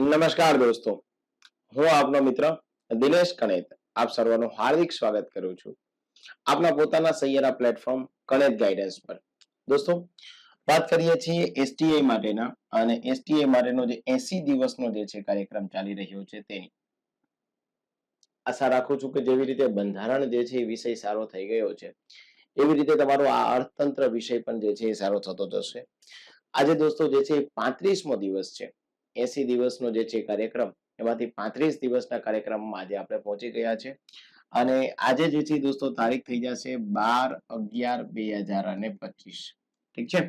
નમસ્કાર દોસ્તો. હું આપનો મિત્ર દિનેશ કણેત. આપ સર્વનું હાર્દિક સ્વાગત કરું છું. આપના પોતાના સૈયરા પ્લેટફોર્મ કણેત ગાઈડન્સ પર. દોસ્તો, વાત કરીએ છીએ એસટીઆઈ માટેના અને એસટીઆઈ માટેનો જે એસી દિવસનો જે છે કાર્યક્રમ ચાલી રહ્યો છે તેની. આશા રાખું છું કે જેવી રીતે બંધારણ જે છે એ વિષય સારો થઈ ગયો છે, એવી રીતે તમારો આ અર્થતંત્ર વિષય પણ જે છે એ સારો થતો જશે. આજે દોસ્તો જે છે એ પાંત્રીસમો દિવસ છે. એસી દિવસનો જે છે કાર્યક્રમ, એમાંથી પાંત્રીસ દિવસના કાર્યક્રમમાં આજે આપણે પહોંચી ગયા છે. અને આજે જે છે દોસ્તો તારીખ થઈ જશે બાર અગિયાર બે હજાર અને પચીસ. ઠીક છે?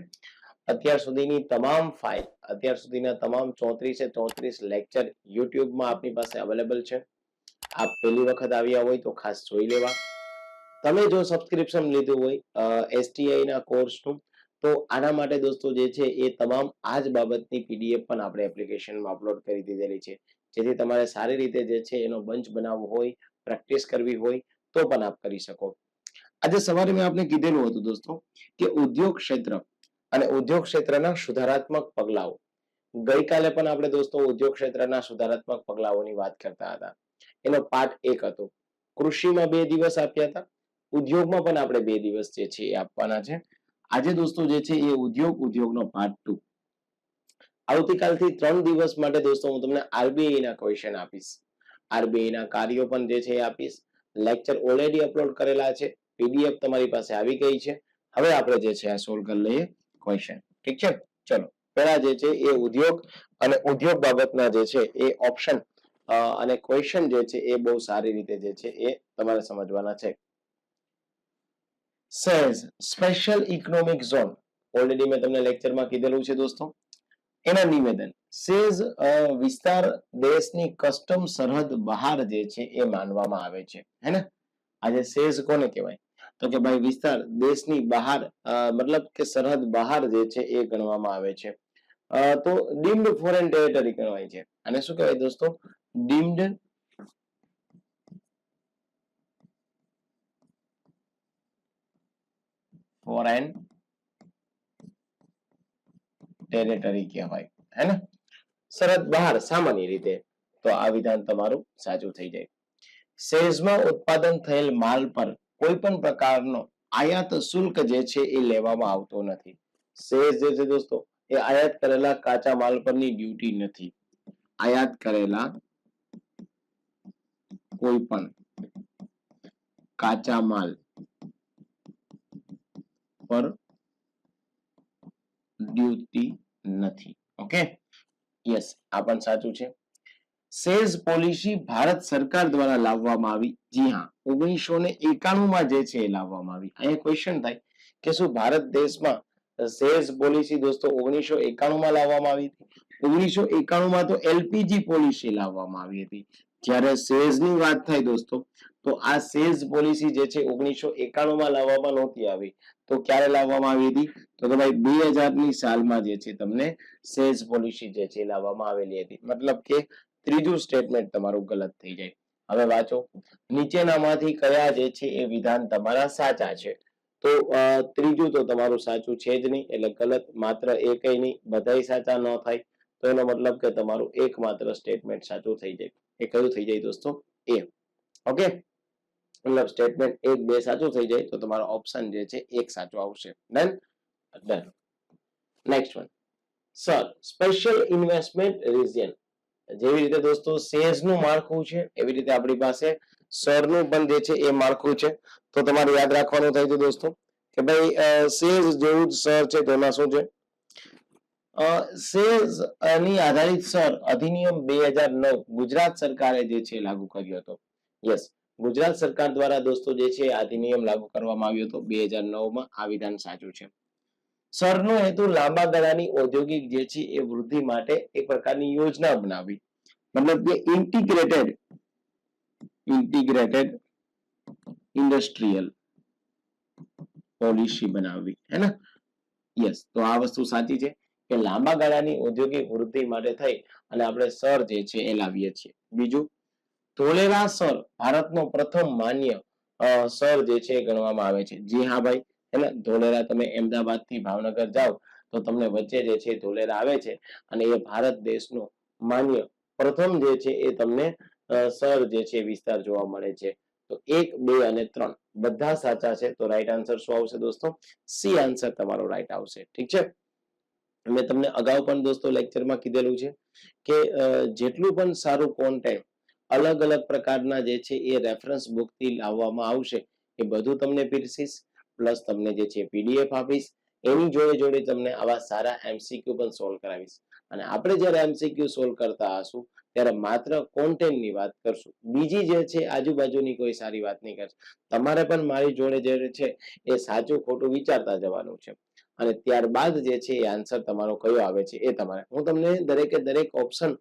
અત્યાર સુધીની તમામ ફાઇલ અત્યાર સુધીના તમામ ચોત્રીસે ચોત્રીસ લેક્ચર યુટ્યુબમાં આપની પાસે અવેલેબલ છે. આપ પહેલી વખત આવ્યા હોય તો ખાસ જોઈ લેવા. તમે જો સબસ્ક્રિપ્શન લીધું હોય એસટીઆઈ ના કોર્સનું તો આના માટે દોસ્તો જે છે એ તમામ આ જ બાબતની પીડીએફ પણ આપણે એપ્લિકેશનમાં અપલોડ કરી દીધેલી છે. જેથી તમારે સારી રીતે જે છે એનો બંચ બનાવવો હોય પ્રેક્ટિસ કરવી હોય, તો પણ આપ કરી શકો. આજે સવારે મેં આપને કીધેલું હતું દોસ્તો કે ઉદ્યોગ ક્ષેત્ર અને ઉદ્યોગ ક્ષેત્રના સુધારાત્મક પગલાઓ. ગઈકાલે પણ આપણે દોસ્તો ઉદ્યોગ ક્ષેત્રના સુધારાત્મક પગલાઓની વાત કરતા હતા. એનો પાઠ એક હતો. કૃષિમાં બે દિવસ આપ્યા હતા. ઉદ્યોગમાં પણ આપણે બે દિવસ જે છે એ આપવાના છે. આજે દોસ્તો જે છે એ ઉદ્યોગ ઉદ્યોગનો પાર્ટ ટુ આવતીકાલથી ત્રણ દિવસ માટે દોસ્તો હું તમને આરબીઆઈ ના ક્વેશ્ચન આપીશ. આરબીઆઈ ના કાર્યો પણ જે છે એ આપીશ. લેક્ચર ઓલરેડી અપલોડ કરેલા છે. પીડીએફ તમારી પાસે આવી ગઈ છે. હવે આપણે જે છે આ સોલ્વ કરી લઈએ ક્વેશ્ચન ઠીક છે? ચલો. પહેલા જે છે એ ઉદ્યોગ અને ઉદ્યોગ બાબતના જે છે એ ઓપ્શન અને ક્વેશ્ચન જે છે એ બહુ સારી રીતે જે છે એ તમારે સમજવાના છે. SEZ special economic zone already મેં તમને લેક્ચરમાં કીધેલું છે દોસ્તો. એના નિવેદન સેઝ વિસ્તાર દેશની કસ્ટમ સરહદ બહાર જે છે એ માનવામાં આવે છે. હે ને? આજે સેઝ કોને કહેવાય? તો કે ભાઈ વિસ્તાર દેશની બહાર મતલબ કે સરહદ બહાર જે છે એ ગણવામાં આવે છે. તો ડીમ્ડ ફોરેન ટેરિટરી કહેવાય છે. અને શું કહેવાય દોસ્તો? ડીમ્ડ ફોરેન ટેરિટરી કહેવાય, હે ને? સરહદ બહાર સામાન્ય રીતે તો આ વિધાન તમારું સાચું થઈ જાય. સેઝમાં ઉત્પાદન થયેલ માલ પર કોઈ પણ પ્રકારનો આયાત શુલ્ક જે છે એ લેવામાં આવતો નથી. સેઝ જે છે દોસ્તો, એ આયાત કરેલા કાચા માલ પરની ડ્યુટી નથી. આયાત કરેલા કોઈ પણ કાચા માલ પર ડ્યુટી નથી. ઓકે યસ આ પણ સાચું છે. સેઝ પોલિસી ભારત સરકાર દ્વારા લાવવામાં આવી. જી હા, ઓગણીસો ને એકાણું જે છે એ લાવવામાં આવી. અહીંયા ક્વેશ્ચન થાય કે શું ભારત દેશમાં સેલ્સ પોલિસી દોસ્તો ઓગણીસો એકાણુંમાં લાવવામાં આવી હતી? ઓગણીસો એકાણુંમાં તો એલપીજી પોલિસી લાવવામાં આવી હતી. જ્યારે સેલ્સની વાત થાય દોસ્તો, તો આ સેલ્સ પોલિસી જે છે ઓગણીસો એકાણુંમાં લાવવામાં નહોતી આવી. તો ક્યારે લાવવામાં આવી હતી? તો કે ભાઈ બે હજારની સાલમાં જે છે તમને સેઝ પોલિસી જે છે લાવવામાં આવેલી હતી. મતલબ કે ત્રીજું સ્ટેટમેન્ટ તમારું ગલત થઈ જાય. હવે વાંચો. નીચેનામાંથી કયા જે છે એ વિધાન તમારા સાચા છે? તો ત્રીજું તો તમારું સાચું છે જ નહીં, એટલે ગલત માત્ર એકય નહીં, બધાય સાચા ન થાય. તો એનો મતલબ કે તમારું એકમાત્ર સ્ટેટમેન્ટ સાચું થઈ જાય. એ કયું થઈ જાય દોસ્તો? એ. ઓકે મતલબ સ્ટેટમેન્ટ એક, બે સાચું થઈ જાય તો તમારો ઓપ્શન જે છે એક સાચો આવશે. Done done next one sir special investment region જેવી રીતે દોસ્તો સેઝનું માળખું છે, એવી રીતે આપણી પાસે સરનું પણ જે છે એ માળખું છે. તો તમારે યાદ રાખવાનું થાય છે દોસ્તો કે ભાઈ સેઝ જેવું જ સર છે, તેમાં શું છે? સેઝની આધારિત સર અધિનિયમ બે હજાર નવ ગુજરાત સરકારે જે છે લાગુ કર્યો હતો. યસ ગુજરાત સરકાર દ્વારા દોસ્તો જે છે અધિનિયમ લાગુ કરવામાં આવ્યો હતો બે હજાર નવમાં. આ વિધાન સાચું છે. સરનો હેતુ લાંબા ગાળાની ઔદ્યોગિક જે છે, એ વૃદ્ધિ માટે એક પ્રકારની યોજના બનાવી મતલબ કે ઇન્ટિગ્રેટેડ ઇન્ટિગ્રેટેડ ઇન્ડસ્ટ્રીયલ પોલિસી બનાવવી. હે ને? યસ, તો આ વસ્તુ સાચી છે કે લાંબા ગાળાની ઔદ્યોગિક વૃદ્ધિ માટે થઈ અને આપણે સર જે છે, એ લાવીએ છીએ. બીજું ધોલેરા સર ભારતનો પ્રથમ માન્ય સર જે છે ગણવામાં આવે છે. જી હા ભાઈ એટલે ધોલેરા તમે અમદાવાદથી ભાવનગર જાઓ, તો તમને વચ્ચે જે છે ધોલેરા આવે છે અને એ ભારત દેશનું માન્ય પ્રથમ જે છે એ તમને સર જે છે વિસ્તાર જોવા મળે છે. તો એક, બે અને ત્રણ બધા સાચા છે. તો રાઈટ આન્સર શું આવશે દોસ્તો? સી આન્સર તમારો રાઈટ આવશે. ઠીક છે? મેં તમને અગાઉ પણ દોસ્તો લેક્ચરમાં કીધેલું છે કે જેટલું પણ સારું કોન્ટેન્ટ અલગ અલગ પ્રકારના જે છે એ રેફરન્સ બુકથી લાવવામાં આવશે. એ બધું તમને પીરસીશ પ્લસ તમને જે છે પીડીએફ આપીશ. એની જોડે જોડે તમને આવા સારા એમસીક્યુ પણ સોલ્વ કરાવીશ. અને આપણે જ્યારે એમસીક્યુ સોલ્વ કરતા હશું, ત્યારે માત્ર કોન્ટેન્ટની વાત કરશું. બીજી જે છે આજુબાજુની કોઈ સારી વાત નહીં કરશું. તમારે પણ મારી જોડે જે છે એ સાચું ખોટું વિચારતા જવાનું છે. અને ત્યારબાદ જે છે એ આન્સર તમારો કયો આવે છે એ તમારે. હું તમને દરેકે દરેક ઓપ્શન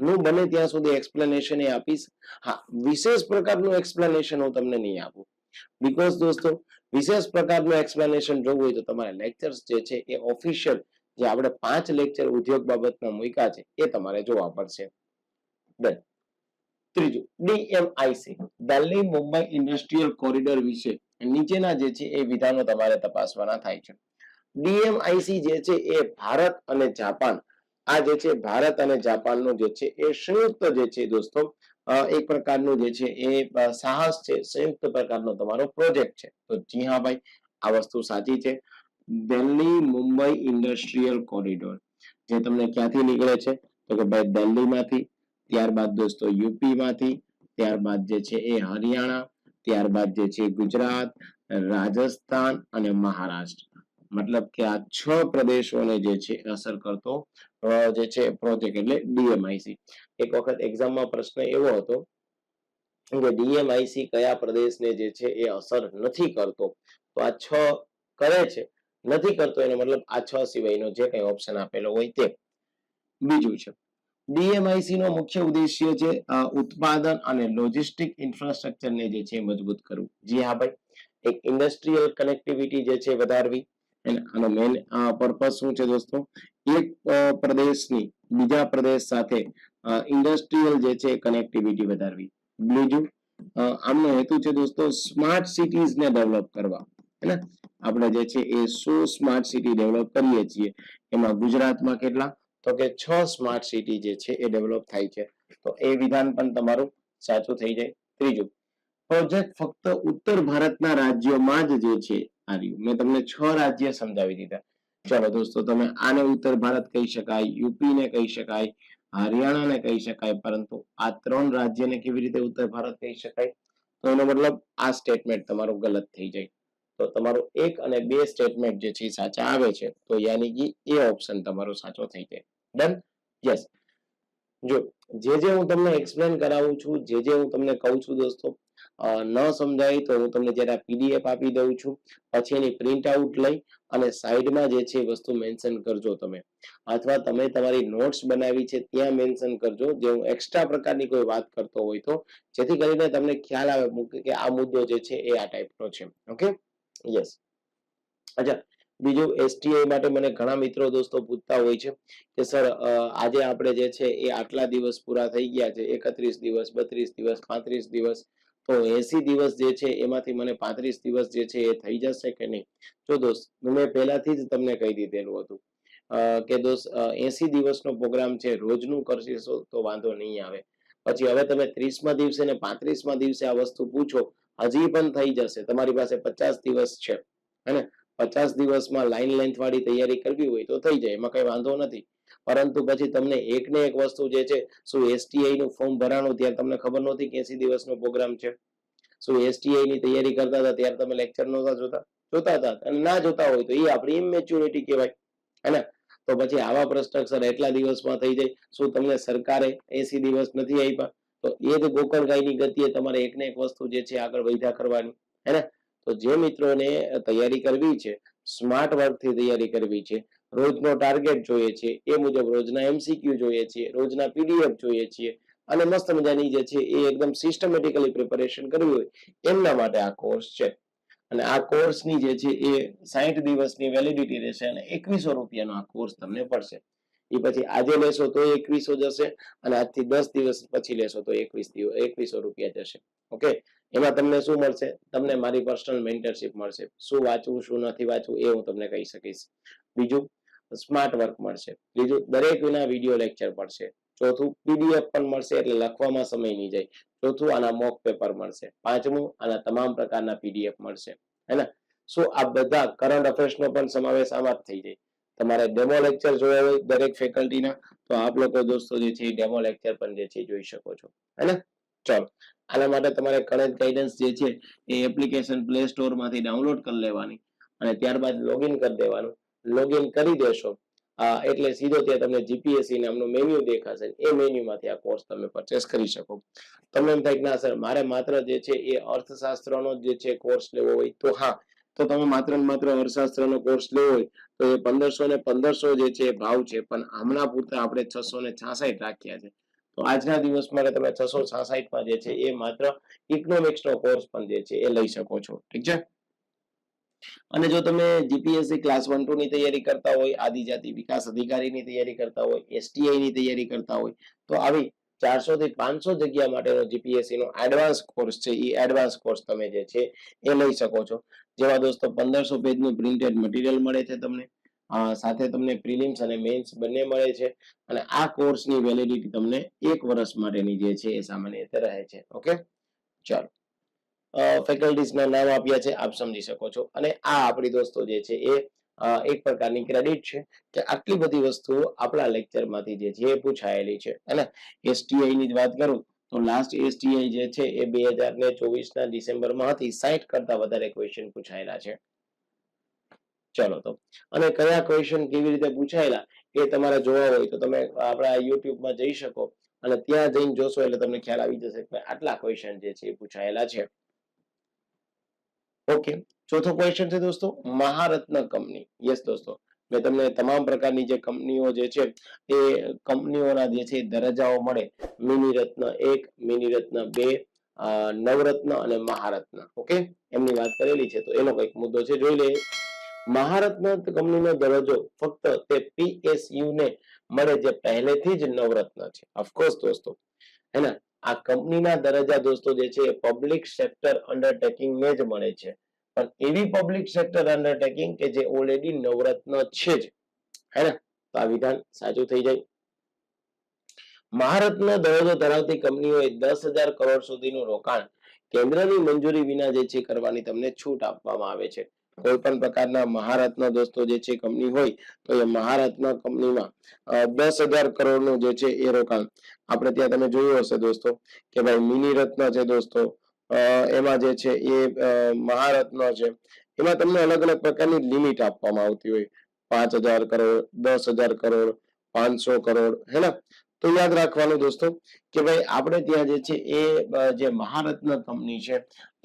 નું બને ત્યાં સુધી એક્સપ્લેનેશન એ આપીશ. હા, વિશેષ પ્રકારનું એક્સપ્લેનેશન હું તમને નહીં આપું. બીકોઝ દોસ્તો, વિશેષ પ્રકારનું એક્સપ્લેનેશન જોવું હોય તો તમારે લેક્ચર્સ જે છે એ ઓફિશિયલ જે આપણે પાંચ લેક્ચર ઉદ્યોગ બાબતના મૂક્યા છે એ તમારે જોવા પડશે. ડન ત્રીજું DMIC Delhi Mumbai industrial corridor વિશે. નીચેના જે છે એ વિધાનો તમારે તપાસવાના થાય છે. ડીએમઆઈસી જે છે એ ભારત અને જાપાન આ જે છે ભારત અને જાપાનનું જે છે એ સંયુક્ત જે છે દોસ્તો એક પ્રકારનું જે છે એ સાહસ છે, સંયુક્ત પ્રકારનો તમારો પ્રોજેક્ટ છે. તો જી હા ભાઈ, આ વસ્તુ સાચી છે. Delhi Mumbai industrial corridor. જે તમને ક્યાંથી નીકળે છે? તો કે ભાઈ દિલ્હીમાંથી, ત્યારબાદ દોસ્તો યુપીમાંથી, ત્યારબાદ જે છે એ હરિયાણા, ત્યારબાદ જે છે ગુજરાત, રાજસ્થાન અને મહારાષ્ટ્ર. મતલબ કે આ છ પ્રદેશોને જે છે અસર કરતો જે છે પ્રોજેક્ટ એટલે ડીએમઆઈસી એક વખત એક્ઝામમાં પ્રશ્ન એવો હતો કે ડીએમઆઈસી કયા પ્રદેશને જે છે એ અસર નથી કરતો? તો આ છ કરે છે. નથી કરતો એનો મતલબ આ છ સિવાયનો જે કઈ ઓપ્શન આપેલો હોય તે. બીજું છે. ડીએમઆઈસી નો મુખ્ય ઉદ્દેશ્ય છે ઉત્પાદન અને લોજિસ્ટિક ઇન્ફ્રાસ્ટ્રક્ચરને જે છે મજબૂત કરવું. જી હા ભાઈ. એક ઇન્ડસ્ટ્રીયલ કનેક્ટિવિટી જે છે વધારવી. અને આનો મેઇન પર્પઝ શું છે દોસ્તો? એક પ્રદેશની બીજા પ્રદેશ સાથે ઇન્ડસ્ટ્રીયલ જે છે કનેક્ટિવિટી વધારવી. બીજું આમનો હેતુ છે દોસ્તો સ્માર્ટ સિટીઝને ડેવલપ કરવા. હે આપણે જે છે એ સો સ્માર્ટ સિટી ડેવલપ કરીએ છીએ. એમાં ગુજરાતમાં કેટલા? તો કે છ સ્માર્ટ સિટી જે છે એ ડેવલપ થાય છે. તો એ વિધાન પણ તમારું સાચું થઈ જાય. ત્રીજું પ્રોજેક્ટ ફક્ત ઉત્તર ભારતના રાજ્યોમાં જ જે છે આ મેં તમને છ રાજ્ય સમજાવી દીધા. ચલો દોસ્તો, તમે આને ઉત્તર ભારત કહી શકાય, યુપી ને કહી શકાય હરિયાણાને કહી શકાય, પરંતુ આ ત્રણ રાજ્યને કેવી રીતે ઉત્તર ભારત કહી શકાય? તો એનો મતલબ આ સ્ટેટમેન્ટ તમારું ગલત થઈ જાય. તો તમારું એક અને બે સ્ટેટમેન્ટ જે છે સાચા આવે છે. તો યાની કે એ ઓપ્શન તમારો સાચો થઈ જાય. ડન યસ જો, જે જે હું તમને એક્સપ્લેન કરાવું છું, જે જે હું તમને કહું છું દોસ્તો ન સમજાય તો હું તમને જ્યારે પીડીએફ આપી દઉં છું, પછી એની પ્રિન્ટ આઉટ લઈ અને સાઈડમાં જે છે વસ્તુ મેન્શન કરજો તમે. અથવા તમે તમારી નોટ્સ બનાવી છે ત્યાં મેન્શન કરજો, જે હું એક્સ્ટ્રા પ્રકારની કોઈ વાત કરતો હોય તો, જેથી કરીને તમને ખ્યાલ આવે કે આ મુદ્દો જે છે એ આ ટાઈપનો છે. ઓકે યસ અચ્છા, બીજું એસટીઆઈ માટે મને ઘણા મિત્રો દોસ્તો પૂછતા હોય છે, કે સર આજે આપણે જે છે એ આટલા દિવસ પૂરા થઈ ગયા છે, એકત્રીસ દિવસ, બત્રીસ દિવસ, પાંત્રીસ દિવસ તો એસી દિવસ જે છે એમાંથી મને પાંત્રીસ દિવસ જે છે એ થઈ જશે કે નહીં? જો દોસ્ત, મેં પહેલાથી જ તમને કહી દીધેલું હતું. કે દોસ્ત એસી દિવસનો પ્રોગ્રામ છે, રોજનું કરશો તો વાંધો નહીં આવે. પછી હવે તમે ત્રીસમા દિવસે ને પાંત્રીસમા દિવસે આ વસ્તુ પૂછો, હજી પણ થઈ જશે. તમારી પાસે પચાસ દિવસ છે. હે પચાસ દિવસમાં લાઈન લેન્થ વાળી તૈયારી કરવી હોય તો થઈ જાય, એમાં કઈ વાંધો નથી. પરંતુ પછી તમને એક ને એક વસ્તુ જે છે, શું એસટીઆઈ નું ફોર્મ ભરાણું ત્યારે તમને ખબર નહોતી કે એસી દિવસનો પ્રોગ્રામ છે? શું એસટીઆઈ ની તૈયારી કરતા હતા ત્યારે તમે લેક્ચર નહોતા જોતા? જોતા હતા અને ના જોતા હોય તો એ આપણી ઇમેચ્યુરિટી કહેવાય. હે ને? તો પછી આવા પ્રશ્ન એટલા દિવસમાં થઈ જાય, શું તમને સરકારે એસી દિવસ નથી આપ્યા? તો એ જ ગોકળગાયની ગતિએ તમારે એક ને એક વસ્તુ જે છે આગળ વૈધા કરવાની. હે ને? તો જે મિત્રોને તૈયારી કરવી છે સ્માર્ટ વર્કથી તૈયારી કરવી છે. રોજનો ટાર્ગેટ જોઈએ છે. એ મુજબ રોજના એમસીક્યુ જોઈએ છીએ રોજના પીડીએફ જોઈએ છીએ અને મસ્ત મજાની જે છે એ એકદમ સિસ્ટમેટિકલી પ્રિપેરેશન કરવી હોય એમના માટે આ કોર્સ છે. અને આ કોર્સની જે છે એ સાહીઠ દિવસની વેલિડિટી રહેશે અને એકવીસો રૂપિયાનો આ કોર્સ તમને પડશે. એ પછી આજે લેશો તો એકવીસો જશે અને આજથી દસ દિવસ પછી લેશો તો એકવીસ એકવીસો રૂપિયા જશે. ઓકે? એમાં તમને શું મળશે? તમને મારી પર્સનલ મેન્ટરશીપ મળશે. શું વાંચવું, શું નથી વાંચવું એ હું તમને કહી શકીશ. બીજું સ્માર્ટ વર્ક મળશે. ત્રીજું, દરેક વિના વીડિયો લેક્ચર પડશે. ચોથું પીડીએફ પણ મળશે એટલે લખવામાં સમય નહીં જાય. ચોથું, આના મોક પેપર મળશે. પાંચમું, આના તમામ પ્રકારના પીડીએફ મળશે. હે સો આ બધા કરંટ અફેર્સનો પણ સમાવેશ આમાં જ થઈ જાય. તમારે ડેમો લેક્ચર જોયા હોય દરેક ફેકલ્ટીના તો આપ લોકો દોસ્તો જે છે ડેમો લેક્ચર પણ જે છે જોઈ શકો છો. હે ને ચલો. આના માટે તમારે કરેક્ટ ગાઈડન્સ જે છે એ એપ્લિકેશન પ્લે સ્ટોરમાંથી ડાઉનલોડ કરી લેવાની અને ત્યારબાદ લોગિન કરી દેવાનું. લોગિન કરી દેશો. એટલે સીધો ત્યાં તમને જીપીએસસી નામનું મેન્યુ દેખાશે. એ મેન્યુમાંથી આ કોર્સ તમે પરચેસ કરી શકો. તમને એમ થાય કે ના સર મારે માત્ર જે છે એ અર્થશાસ્ત્રનો જે છે કોર્સ લેવો હોય તો હા. તો તમે માત્ર ને માત્ર અર્થશાસ્ત્રનો કોર્સ લેવો હોય તો એ પંદરસો ને પંદરસો જે છે ભાવ છે. પણ હમણાં પૂરતા આપણે છસો ને છાસઠ રાખ્યા છે. તો આજના દિવસ માટે તમે છસો છાસઠમાં જે છે એ માત્ર ઇકોનોમિક્સ નો કોર્સ પણ જે છે એ લઈ શકો છો. ઠીક છે? અને જો તમે જીપીએસસી ક્લાસ વનની તૈયારી કરતા હોય, આદિજાતિ વિકાસ અધિકારીની તૈયારી કરતા હોય એસટીઆઈ ની તૈયારી કરતા હોય, તો આવી ચારસો થી પાંચસો જગ્યા માટેનો જીપીએસસી નો એડવાન્સ કોર્સ છે એ એડવાન્સ કોર્સ તમે જે છે એ લઈ શકો છો. જેમાં દોસ્તો પંદરસો પેજનું પ્રિન્ટેડ મટીરિયલ મળે છે તમને. સાથે તમને પ્રિલિમ્સ અને મેન્સ બંને મળે છે. અને આ કોર્સની વેલિડિટી તમને એક વર્ષ માટેની જે છે એ સામાન્ય રીતે રહે છે. ઓકે ચાલો. ફેકલ્ટીઝના નામ આપ્યા છે, આપ સમજી શકો છો. અને આ આપણી દોસ્તો જે છે એ એક પ્રકારની ક્રેડિટ છે કે આટલી બધી વસ્તુઓ આપણા લેક્ચરમાંથી જે છે એ પૂછાયેલી છે. અને એસટીઆઈ ની જ વાત કરું, તો લાસ્ટ એસટીઆઈ જે છે એ બે હજાર ને ચોવીસ ના ડિસેમ્બરમાં હતી. સાઈઠ કરતા વધારે ક્વેશ્ચન પૂછાયેલા છે. ચલો તો. અને કયા ક્વેશ્ચન કેવી રીતે પૂછાયેલા એ તમારે જોવા હોય તો તમે આપણા યુટ્યુબમાં જઈ શકો અને ત્યાં જઈને જોશો એટલે તમને ખ્યાલ આવી જશે કે આટલા ક્વેશ્ચન જે છે એ પૂછાયેલા છે. ઓકે ચોથો ક્વેશ્ચન છે દોસ્તો, મહારત્ન કંપની. યસ દોસ્તો. મેં તમને તમામ પ્રકારની જે કંપનીઓ જે છે એ કંપનીઓના જે છે દરજ્જાઓ મળે. મિની રત્ન એક મિની રત્ન બે નવરત્ન અને મહારત્ન. ઓકે એમની વાત કરેલી છે તો એનો કંઈક મુદ્દો છે. જોઈ લઈએ મહારત્ન કંપનીનો દરજ્જો ફક્ત તે પીએસયુ ને મળે જે પહેલેથી જ નવરત્ન છે. ઓફકોર્સ દોસ્તો. હે આ કંપનીના દરજ્જા દોસ્તો જે છે એ પબ્લિક સેક્ટર અંડરટેકિંગ ને જ મળે છે. પણ એવી પબ્લિક સેક્ટર અંડરટેકિંગ કે જે ઓલરેડી નવરત્ન છે જ. હે ને? તો આ વિધાન સાચું થઈ જાય. મહારત્ન દરજ્જો ધરાવતી કંપનીઓએ દસ હજાર કરોડ સુધીનું રોકાણ કેન્દ્રની મંજૂરી વિના જે છે કરવાની તમને છૂટ આપવામાં આવે છે. કોઈ પણ પ્રકારના મહારત્ન દોસ્તો જે છે કંપની હોય, તો એ મહારત્ન કંપનીમાં દસ હજાર કરોડનું જે છે એ રોકાણ. આપણે ત્યાં તમે જોયું હશે દોસ્તો, કે ભાઈ મિની રત્ન છે દોસ્તો એમાં જે છે એ મહારત્ન છે, એમાં તમને અલગ અલગ પ્રકારની લિમિટ આપવામાં આવતી હોય. પાંચ હજાર કરોડ, દસ હજાર કરોડ, પાંચસો કરોડ, હે ને? તો યાદ રાખવાનું દોસ્તો, કે ભાઈ આપણે ત્યાં જે છે એ જે મહારત્ન કંપની છે,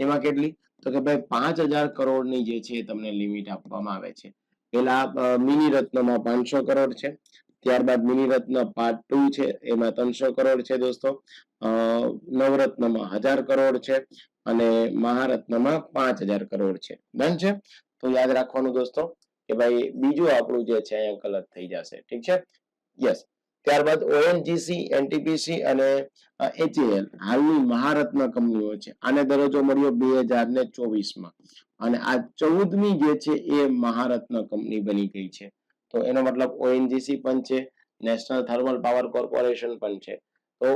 એમાં કેટલી? તો કે ભાઈ પાંચ હજાર કરોડની જે છે તમને લિમિટ આપવામાં આવે છે. પેલા મિની રત્નમાં પાંચસો કરોડ છે. ત્યારબાદ મિની રત્ન પાર્ટ ટુ છે, એમાં ત્રણસો કરોડ છે દોસ્તો. નવરત્નમાં હજાર કરોડ છે અને મહારત્નમાં પાંચ હજાર કરોડ છે. ડન છે? તો યાદ રાખવાનું દોસ્તો કે ભાઈ બીજું આપણું જે છે અહીંયા ગલત થઈ જશે. ઠીક છે? યસ. ત્યારબાદ ઓએનજીસી એનટીપીસી અને એચએએલ હાલની મહારત્ન કંપનીઓ છે. આને દરજ્જો મળ્યો બે હજાર ને ચોવીસમાં. અને આ ચૌદમી જે છે એ મહારત્ન કંપની બની ગઈ છે. તો એનો મતલબ ઓએનજીસી પણ છે નેશનલ થર્મલ પાવર કોર્પોરેશન પણ છે. તો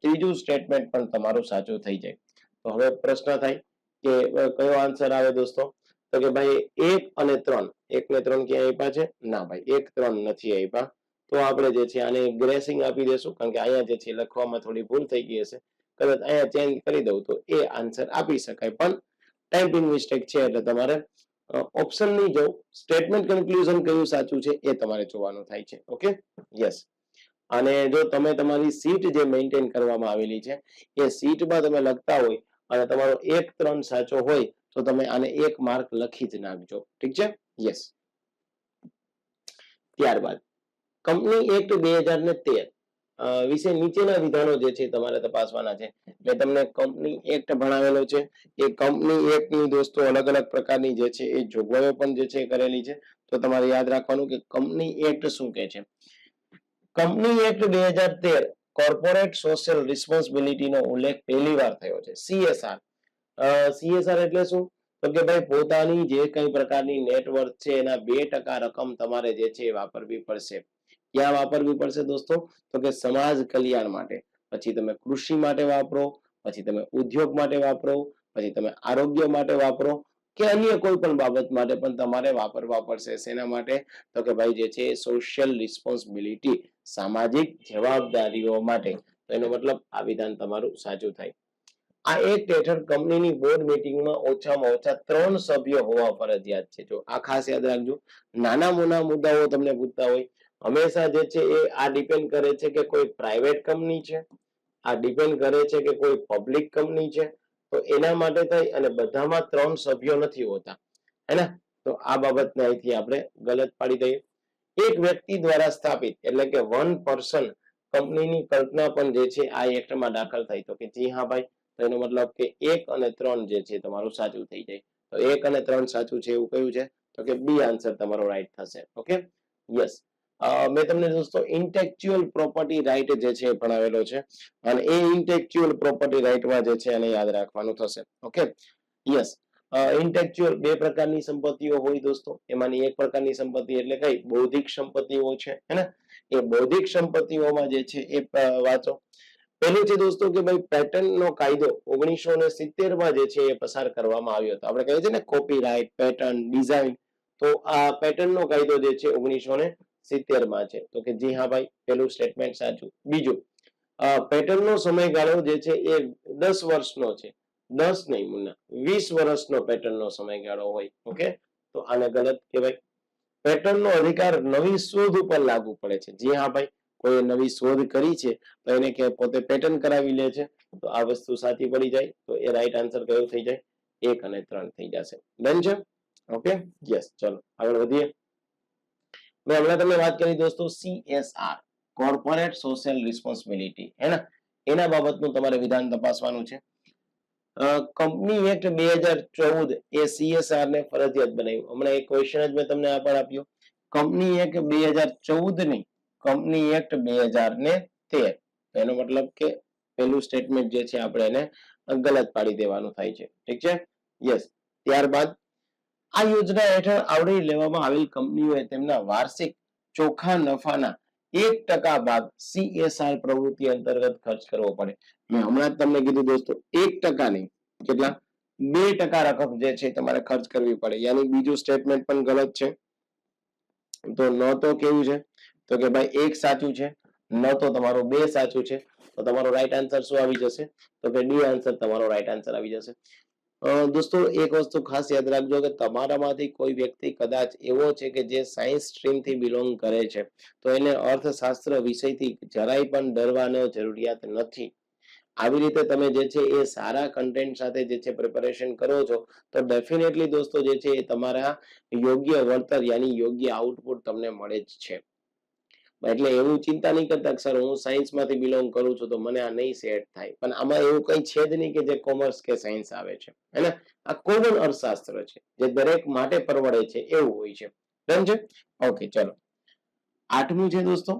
ત્રીજું સ્ટેટમેન્ટ પણ તમારું સાચું થઈ જાય. તો હવે પ્રશ્ન થાય કે કયો આન્સર આવે દોસ્તો? તો કે ભાઈ એક અને ત્રણ. એક ને ત્રણ ક્યાં આપ્યા છે? ના ભાઈ, એક ત્રણ નથી આપ્યા. તો આપણે જે છે આને ગ્રેસિંગ આપી દેશું. કારણ કે અહીંયા જે છે લખવામાં થોડી ભૂલ થઈ ગઈ હશે. કદાચ અહીંયા ચેન્જ કરી દઉં તો એ આન્સર આપી શકાય. પણ ટાઈપિંગ મિસ્ટેક છે એટલે તમારે ઓપ્શન નહીં જવું સ્ટેટમેન્ટ કન્ક્લુઝન કયું સાચું છે એ તમારે જોવાનું થાય છે. ઓકે યસ અને જો તમે તમારી સીટ જે મેન્ટેન કરવામાં આવેલી છે, એ સીટમાં તમે લખતા હોય અને તમારો એક ત્રણ સાચો હોય, તો તમે આને એક માર્ક લખી જ નાખજો. ઠીક છે? યસ ત્યારબાદ. કંપની એક્ટ બે હજાર ને તેર વિશે નીચેના વિધાનો જે છે તમારે તપાસવાના છે. મેં તમને કંપની એક્ટ ભણાવેલો છે. એ કંપની એક્ટની દોસ્તો અલગ અલગ પ્રકારની જે છે એ જોગવાઈઓ પણ જે છે કરેલી છે. તો તમારે યાદ રાખવાનું કે કંપની એક્ટ શું કહે છે? કંપની એક્ટ બે હજાર તેર કોર્પોરેટ સોશિયલ રિસ્પોન્સિબિલિટીનો ઉલ્લેખ પહેલી વાર થયો છે. સીએસઆર સીએસઆર એટલે શું? તો કે ભાઈ પોતાની જે કઈ પ્રકારની નેટવર્ક છે એના બે ટકા રકમ તમારે જે છે વાપરવી પડશે. ક્યાં વાપરવી પડશે દોસ્તો? તો કે સમાજ કલ્યાણ માટે. પછી તમે કૃષિ માટે વાપરો, પછી તમે ઉદ્યોગ માટે વાપરો, પછી તમે આરોગ્ય માટે વાપરો કે અન્ય કોઈ પણ બાબત માટે પણ તમારે વાપરવા પડશે. શેના માટે? તો કે ભાઈ જે છે સોશિયલ રિસ્પોન્સિબિલિટી સામાજિક જવાબદારીઓ માટે. તો એનો મતલબ આ વિધાન તમારું સાચું થાય. આ એક હેઠળ કંપનીની બોર્ડ મીટિંગમાં ઓછામાં ઓછા ત્રણ સભ્યો હોવા ફરજિયાત છે. જો આ ખાસ યાદ રાખજો. નાના મોના મુદ્દાઓ તમને પૂછતા હોય હંમેશા જે છે એ આ ડિપેન્ડ કરે છે કે કોઈ પ્રાઇવેટ કંપની છે, આ ડિપેન્ડ કરે છે કે કોઈ પબ્લિક કંપની છે, તો એના માટે થઈ અને બધામાં ત્રણ સભ્યો નથી હોતા. હેને તો આ બાબતને અહીંથી આપણે ગલત પાડી દઈએ. એક વ્યક્તિ દ્વારા સ્થાપિત, એટલે કે વન પર્સન કંપનીની કલ્પના પણ જે છે આ એક્ટમાં દાખલ થઈ. તો કે જી હા ભાઈ, તો એનો મતલબ કે એક અને ત્રણ જે છે તમારું સાચું થઈ જાય. તો એક અને ત્રણ સાચું છે એવું કયું છે? તો કે બી આન્સર તમારો રાઈટ થશે. ઓકે યસ મેં તમને દોસ્તો ઇન્ટેક્ચ્યુઅલ પ્રોપર્ટી રાઈટ જે છે એ ભણાવેલો છે અને એ ઇન્ટેક્ચ્યુઅલ પ્રોપર્ટી રાઈટમાં જે છે એને યાદ રાખવાનું થશે. ઓકે યસ ઇન્ટેક્ચ્યુઅલ બે પ્રકારની સંપત્તિઓ હોય દોસ્તો. એમાંની એક પ્રકારની સંપત્તિ એટલે કઈ? બૌદ્ધિક સંપત્તિઓ છે, હે ને? એ બૌદ્ધિક સંપત્તિઓમાં જે છે એ વાંચો. પહેલું છે દોસ્તો કે ભાઈ પેટર્ન નો કાયદો ઓગણીસો ને સિત્તેરમાં જે છે એ પસાર કરવામાં આવ્યો હતો. આપણે કહીએ છીએ ને કોપીરાઇટ પેટર્ન ડિઝાઇન તો આ પેટર્ન નો કાયદો જે છે ઓગણીસો ને સિત્તેરમાં છે. તો કે જી હા ભાઈ, પેલું સ્ટેટમેન્ટ સાચું. બીજું પેટર્ન નો સમયગાળો જે છે એ દસ વર્ષનો છે. દસ નહીં, મુન્ના, વીસ વર્ષનો પેટર્ન નો સમયગાળો હોય, ઓકે? તો આને ગલત કહેવાય. પેટર્ન નો અધિકાર નવી શોધ ઉપર લાગુ પડે છે. જી હા ભાઈ કોઈ નવી શોધ કરી છે, તો એને કે પોતે પેટર્ન કરાવી લે છે, તો આ વસ્તુ સાચી પડી જાય, તો એ રાઈટ આન્સર કયો થઈ જાય? એક અને ત્રણ થઈ જશે. ડન છે ઓકે? યસ ચલો, આગળ વધીએ. મેં હમણાં તમને વાત કરી દોસ્તો સીએસઆર કોર્પોરેટ સોશિયલ રિસ્પોન્સિબિલિટી હે ને? એના બાબતનું તમારે વિધાન તપાસવાનું છે. કંપની એક્ટ બે હજાર ચૌદ એ સીએસઆર ને ફરજિયાત બનાવ્યું. હમણાં એક ક્વેશ્ચન જ મેં તમને આ પણ આપ્યો. કંપની એક્ટ બે હજાર ચૌદની કંપની એક્ટ બે હજાર ને તેર એનો મતલબ કે પેલું સ્ટેટમેન્ટ જે છે, આપણે એને ગલત પાડી દેવાનું થાય છે. ઠીક છે? યસ ત્યારબાદ આ યોજના હેઠળ આવરી લેવામાં આવેલ કંપનીઓએ તેમના વાર્ષિક ચોખ્ખા નફાના એક ટકા ભાગ સીએસઆર પ્રવૃત્તિ અંતર્ગત ખર્ચ કરવો પડે. મેં હમણાં જ તમને કીધું દોસ્તો, એક ટકા નહીં કેટલા? બે ટકા રકમ જે છે તમારે ખર્ચ કરવી પડે. યાની બીજું સ્ટેટમેન્ટ પણ ગલત છે. તો ન તો કેવું છે? તો કે ભાઈ એક સાચું છે, ન તો તમારો બે સાચું છે. તો તમારો રાઈટ આન્સર શું આવી જશે? તો કે ડી આન્સર તમારો રાઈટ આન્સર આવી જશે. દોસ્તો, એક વસ્તુ ખાસ યાદ રાખજો કે તમારામાંથી કોઈ વ્યક્તિ કદાચ એવો છે કે જે સાયન્સ સ્ટ્રીમથી બિલોંગ કરે છે. તો એને અર્થશાસ્ત્ર વિષયથી જરાય પણ ડરવાનો જરૂરિયાત નથી. આવી રીતે તમે જે છે એ સારા કન્ટેન્ટ સાથે જે છે પ્રિપેરેશન કરો છો, તો ડેફિનેટલી દોસ્તો જે છે એ તમારા યોગ્ય વળતર યાની યોગ્ય આઉટપુટ તમને મળે જ છે. એટલે એવું ચિંતા નહીં કરતા સર, હું સાયન્સમાંથી બિલોંગ કરું છું તો મને આ નહીં સેટ થાય. પણ આમાં એવું કંઈ છે જ નહીં કે જે કોમર્સ કે સાયન્સ આવે છે. હે આ કોમન અર્થશાસ્ત્ર છે, જે દરેક માટે પરવડે છે, એવું હોય છે. ડન ઓકે ચલો. આઠમું છે દોસ્તો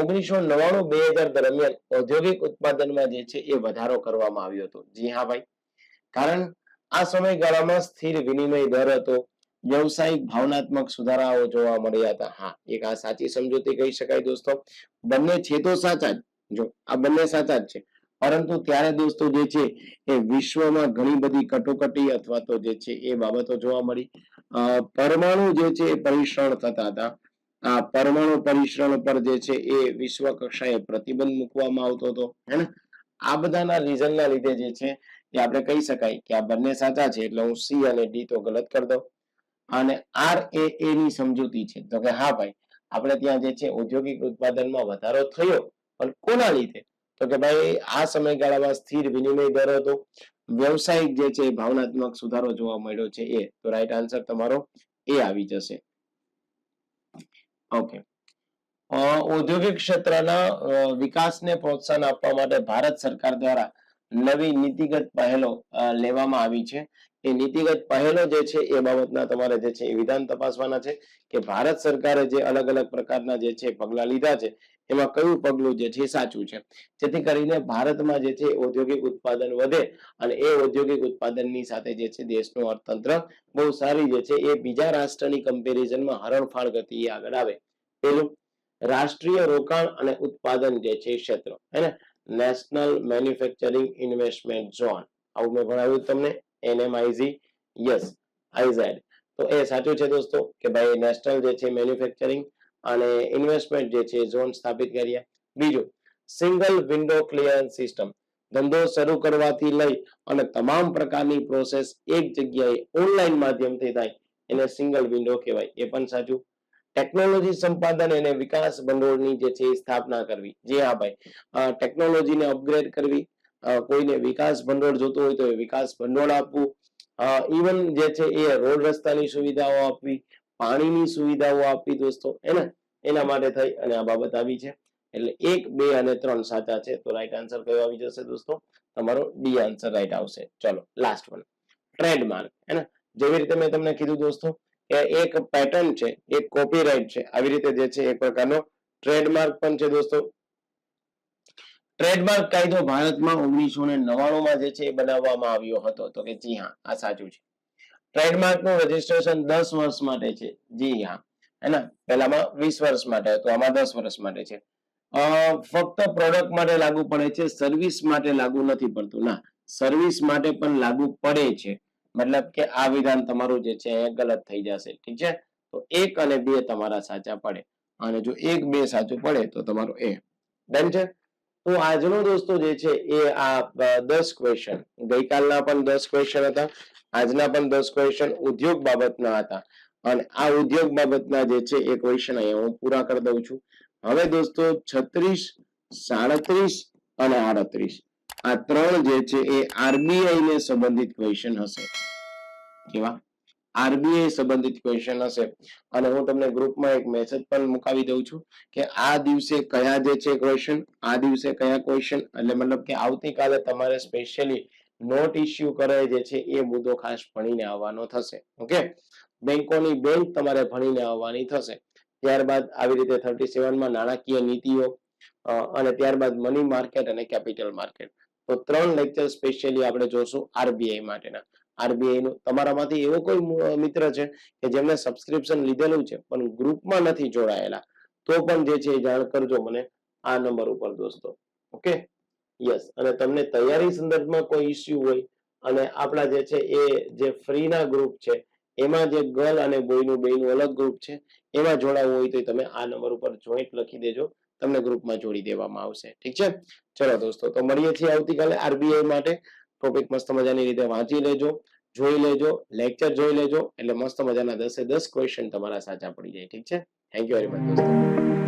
ઓગણીસો નવ્વાણું બે હજાર દરમિયાન ઔદ્યોગિક ઉત્પાદનમાં જે છે એ વધારો કરવામાં આવ્યો હતો. જી હા ભાઈ. કારણ આ સમયગાળામાં સ્થિર વિનિમય દર હતો વ્યવસાયિક ભાવનાત્મક સુધારાઓ જોવા મળ્યા હતા. હા, એક આ સાચી સમજૂતી કહી શકાય દોસ્તો. બંને છે તો સાચા જ. જો, આ બંને સાચા જ છે. પરંતુ ત્યારે દોસ્તો જે છે એ વિશ્વમાં ઘણી બધી કટોકટી અથવા તો જે છે એ બાબતો જોવા મળી. પરમાણુ જે છે એ પરિશ્રણ થતા હતા. આ પરમાણુ પરિશ્રણ પર જે છે એ વિશ્વ કક્ષાએ પ્રતિબંધ મૂકવામાં આવતો હતો. હે આ બધાના રીઝનના લીધે જે છે એ આપણે કહી શકાય કે આ બંને સાચા છે. એટલે હું સી અને ડી તો ગલત કરી દઉં. અને આર એ એની સમજૂતી છે. તો કે હા ભાઈ, આપણે ત્યાં જે છે ઔદ્યોગિક ઉત્પાદનમાં વધારો થયો, પણ કોના લીધે? તો કે ભાઈ, આ સમયગાળામાં સ્થિર વિનિમય દર હતો. વ્યવસાયિક જે છે ભાવનાત્મક સુધારો જોવા મળ્યો છે એ. તો રાઈટ આન્સર તમારો એ આવી જશે. ઓકે ઔદ્યોગિક ક્ષેત્રના વિકાસને પ્રોત્સાહન આપવા માટે ભારત સરકાર દ્વારા નવી નીતિગત પહેલો લેવામાં આવી છે. એ નીતિગત પહેલો જે છે એ બાબતના તમારે જે છે એ વિધાન તપાસવાના છે કે ભારત સરકારે જે અલગ અલગ પ્રકારના જે છે પગલા લીધા છે, એમાં કયું પગલું જે છે સાચું છે? જેથી કરીને ભારતમાં જે છે ઔદ્યોગિક ઉત્પાદન વધે અને એ ઔદ્યોગિક ઉત્પાદનની સાથે જે છે દેશનું અર્થતંત્ર બહુ સારી જે છે એ બીજા રાષ્ટ્રની કમ્પેરિઝનમાં હરણફાળ ગતિએ આગળ આવે. પેલું, રાષ્ટ્રીય રોકાણ અને ઉત્પાદન જે છે ક્ષેત્ર, હે નેશનલ મેન્યુફેક્ચરિંગ ઇન્વેસ્ટમેન્ટ ઝોન આવું મેં ભણાવ્યું તમને. એનએમઆઈઝી યસ આઈઝેડ તો એ સાચું છે દોસ્તો કે ભાઈ નેશનલ જે છે મેન્યુફેક્ચરિંગ અને ઇન્વેસ્ટમેન્ટ જે છે ઝોન સ્થાપિત કર્યા. બીજું સિંગલ વિન્ડો ક્લિયરન્સ સિસ્ટમ ધંધો શરૂ કરવાથી લઈ અને તમામ પ્રકારની પ્રોસેસ એક જગ્યાએ ઓનલાઈન માધ્યમથી થાય, એને સિંગલ વિન્ડો કહેવાય. એ પણ સાચું. ટેકનોલોજી સંપાદન અને વિકાસ ભંડોળની જે છે સ્થાપના કરવી. જે હા ભાઈ. ટેકનોલોજીને અપગ્રેડ કરવી કોઈને વિકાસ ભંડોળ જોતું હોય તો એ વિકાસ ભંડોળ આપવું. ઇવન જે છે એ રોડ રસ્તાની સુવિધાઓ આપવી, પાણીની સુવિધાઓ આપવી દોસ્તો એને એના માટે થઈ અને આ બાબત આવી છે. એટલે એક, બે અને ત્રણ સાચા છે તો રાઈટ આન્સર કયો આવી જશે દોસ્તો? તમારો ડી આન્સર રાઈટ આવશે. ચલો લાસ્ટ વન ટ્રેડમાર્ક હે જેવી રીતે મેં તમને કીધું દોસ્તો કે એક પેટર્ન છે, એક કોપીરાઇટ છે, આવી રીતે જે છે એક પ્રકારનો ટ્રેડમાર્ક પણ છે દોસ્તો. ટ્રેડમાર્ક કાયદો ભારતમાં ઓગણીસો ને નવ્વાણું જે છે એ બનાવવામાં આવ્યો હતો. તો કે જી હા, આ સાચું છે. ટ્રેડમાર્કનું રજીસ્ટ્રેશન દસ વર્ષ માટે છે. જી હા, હે ને? પહેલામાં વીસ વર્ષ માટે હતું, આમાં દસ વર્ષ માટે છે. ફક્ત પ્રોડક્ટ માટે લાગુ પડે છે સર્વિસ માટે લાગુ નથી પડતું. ના સર્વિસ માટે પણ લાગુ પડે છે. મતલબ કે આ વિધાન તમારું જે છે એ ગલત થઈ જશે. ઠીક છે? તો એક અને બે તમારા સાચા પડે. અને જો એક બે સાચું પડે તો તમારું એ. ડન છે? તો આજનો દોસ્તો જે છે એ આ દસ ક્વેશ્ચન ગઈકાલના પણ દસ ક્વેશ્ચન હતા, આજના પણ દસ ક્વેશ્ચન ઉદ્યોગ બાબતના હતા. અને આ ઉદ્યોગ બાબતના જે છે એ ક્વેશ્ચન અહીંયા હું પૂરા કરી દઉં છું. હવે દોસ્તો છત્રીસ, સાડત્રીસ અને આડત્રીસ. આ ત્રણ જે છે એ આરબીઆઈ ને સંબંધિત ક્વેશ્ચન હશે. કેવા? આરબીઆઈ સંબંધિત ક્વેશ્ચન હશે. અને હું તમને ગ્રુપમાં એક મેસેજ પણ મુકાવી દઉં છું કે આ દિવસે કયા જે છે ક્વેશ્ચન આ દિવસે કયા ક્વેશ્ચન એટલે મતલબ કે આવતીકાલે તમારે સ્પેશિયલી નોટ ઇસ્યુ કરે જે છે એ મુદ્દો ખાસ ભણીને આવવાનો થશે. ઓકે બેંકોની બેંક તમારે ભણીને આવવાની થશે. ત્યારબાદ આવી રીતે થર્ટી સેવનમાં નાણાકીય નીતિઓ અને ત્યારબાદ મની માર્કેટ અને કેપિટલ માર્કેટ તો ત્રણ લેક્ચર સ્પેશિયલી આપણે જોશું આરબીઆઈ માટેના. આરબીઆઈ નું. તમારામાંથી એવો કોઈ મિત્ર છે કે જેમને સબસ્ક્રિપ્શન લીધેલું છે, પણ ગ્રુપમાં નથી જોડાયેલા, તો પણ જે છે એ જાણ કરજો મને આ નંબર ઉપર દોસ્તો. ઓકે યસ અને તમને તૈયારી સંદર્ભમાં કોઈ ઇસ્યુ હોય, અને આપણા જે છે એ જે ફ્રીના ગ્રુપ છે, એમાં જે ગર્લ અને બોયનું બેયનું અલગ ગ્રુપ છે, એમાં જોડાવવું હોય તો તમે આ નંબર ઉપર જોઈન્ટ લખી દેજો, તમને ગ્રુપમાં જોડી દેવામાં આવશે. ઠીક છે? ચલો દોસ્તો, તો મળીએ છીએ આવતીકાલે આરબીઆઈ માટે. ટોપિક મસ્ત મજાની રીતે વાંચી લેજો, જોઈ લેજો લેક્ચર જોઈ લેજો, એટલે મસ્ત મજાના દસે દસ ક્વેશ્ચન તમારા સાચા પડી જાય. ઠીક છે? થેન્ક યુ વેરી મચ દોસ્તો.